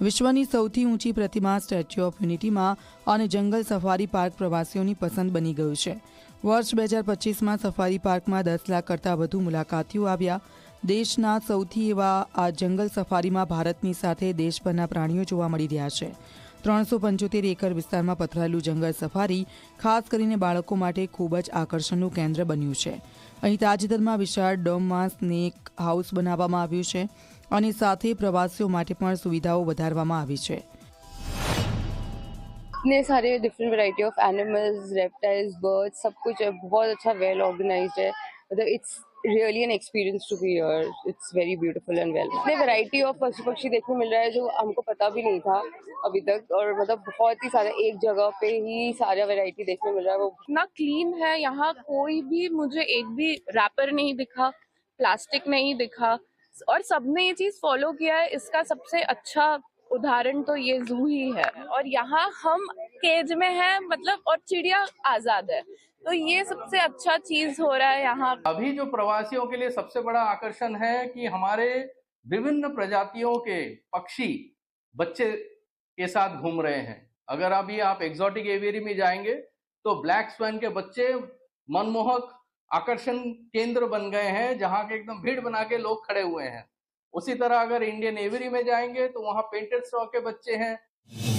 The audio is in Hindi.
વિશ્વની સૌથી ઊંચી પ્રતિમા સ્ટેચ્યુ ઓફ યુનિટીમાં અને જંગલ સફારી પાર્ક પ્રવાસીઓની પસંદ બની ગયું છે. વર્ષ બે હજાર પચીસમાં સફારી પાર્કમાં દસ લાખ કરતાં વધુ મુલાકાતીઓ આવ્યા. દેશના સૌથી એવા આ જંગલ સફારીમાં ભારતની સાથે દેશભરના પ્રાણીઓ જોવા મળી રહ્યા છે. ત્રણસો પંચોતેર એકર વિસ્તારમાં પથરાયેલું જંગલ સફારી ખાસ કરીને બાળકો માટે ખૂબ જ આકર્ષણનું કેન્દ્ર બન્યું છે અહીં તાજેતરમાં વિશાળ ડોમમાં સ્નેક હાઉસ બનાવવામાં આવ્યું છે અને સાથે પ્રવાસીઓ માટે પણ સુવિધાઓ વધારવામાં આવી છે इतने सारे different variety of animals reptiles birds सब कुछ है बहुत अच्छा वेल ऑर्गेनाइज्ड है मतलब it's really an experience to be here it's very beautiful and well इतने वैरायटी ऑफ़ पशु पक्षी देखने मिल रहा है जो हमको पता भी नहीं था अभी तक और मतलब बहुत ही सारा एक जगह पे ही सारा वैरायटी देखने मिल रहा है। वो इतना क्लीन है, यहाँ कोई भी मुझे एक भी रैपर नहीं दिखा प्लास्टिक नहीं दिखा। और सबने ये चीज़ फॉलो किया है, इसका सबसे अच्छा उदाहरण तो ये जू ही है। और यहाँ हम केज में है मतलब और चिड़िया आज़ाद है। तो ये सबसे अच्छा चीज़ हो रहा है यहाँ। अभी जो प्रवासियों के लिए सबसे बड़ा आकर्षण है कि हमारे विभिन्न प्रजातियों के पक्षी बच्चे के साथ घूम रहे हैं। अगर अभी आप एग्जॉटिक एवियरी में जाएँगे तो ब्लैक स्वैन के बच्चे मनमोहक आकर्षण केंद्र बन गए हैं, जहाँ के एकदम भीड़ बना के लोग खड़े हुए हैं। उसी तरह अगर इंडियन एवियरी में जाएँगे तो वहाँ पेंटेड स्टॉक के बच्चे हैं।